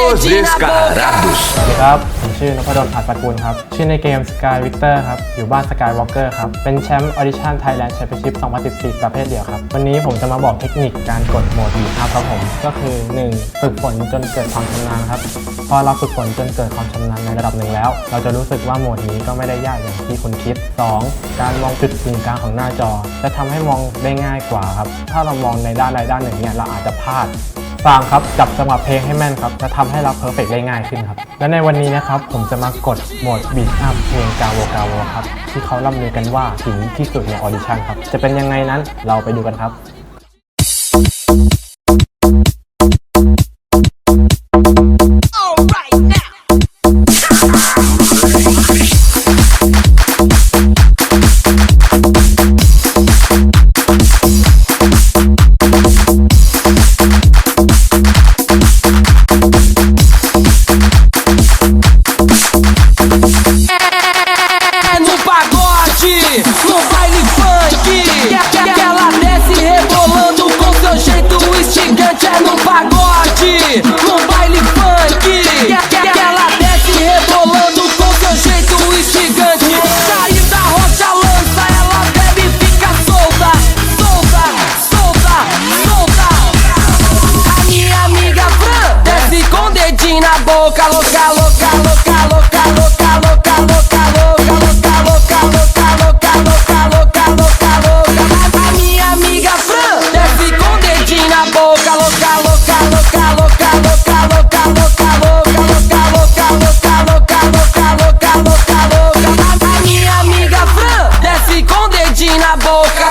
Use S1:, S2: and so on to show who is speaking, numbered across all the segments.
S1: Descarados.
S2: สวัสดีครับ ผมชื่อนพดลอัศกุลครับ ชื่อในเกม Sky Victor ครับ อยู่บ้าน Sky Walker ครับ เป็นแชมป์ Audition Thailand Championship 2014 ประเภทเดียวครับ วันนี้ผมจะมาบอกเทคนิคการกดโหมด Beat Up ครับผม ก็คือ 1. ฝึกฝนจนเกิดความชำนาญครับ พอเราฝึกฝนจนเกิดความชำนาญในระดับหนึ่งแล้ว เราจะรู้สึกว่าโหมดนี้ก็ไม่ได้ยากอย่างที่คุณคิด 2. การมองจุดกึ่งกลางของหน้าจอ จะทำให้มองได้ง่ายกว่าครับ ถ้าเรามองในด้านใดด้านหนึ่งเนี่ยเราอาจจะพลาด ฟังครับจับจังหวะเพลงให้แม่นครับจะทำให้เราเพอร์เฟกได้ง่ายขึ้นครับ และในวันนี้นะครับผมจะมากดโหมดบีทอัพเพลงกาโวกาโวครับที่เขาล่ำลือกันว่าถึงที่สุดในออดิชั่นครับจะเป็นยังไงนั้นเราไปดูกันครับ
S3: pagode, no baile funk. Que ela desce rebolando com seu jeito instigante É no pagode, no baile funk na boca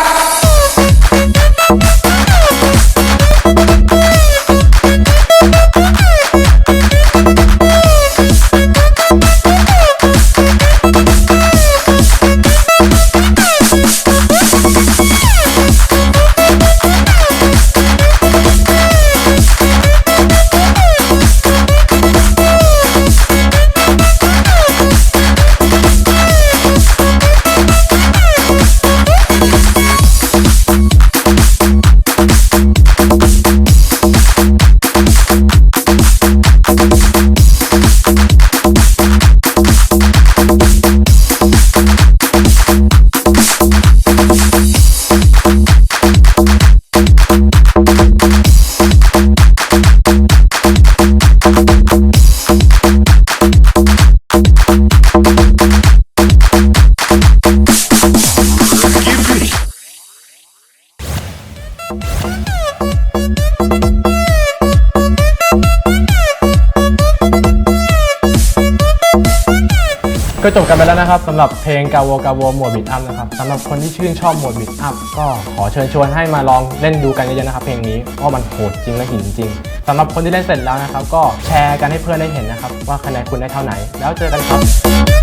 S2: ก็จบกันไปแล้วนะครับสำหรับเพลงกาโวกาโวหมดบิดอัพนะครับสำหรับคนที่ชื่นชอบหมดบิดอัพก็ขอเชิญชวนให้มาลองเล่นดูกันเยอะๆนะครับเพลงนี้เพราะมันโหดจริงและหินจริงสำหรับคนที่เล่นเสร็จแล้วนะครับ ก็แชร์กันให้เพื่อนได้เห็นนะครับ ว่าคะแนนคุณได้เท่าไหน แล้วเจอกันครับ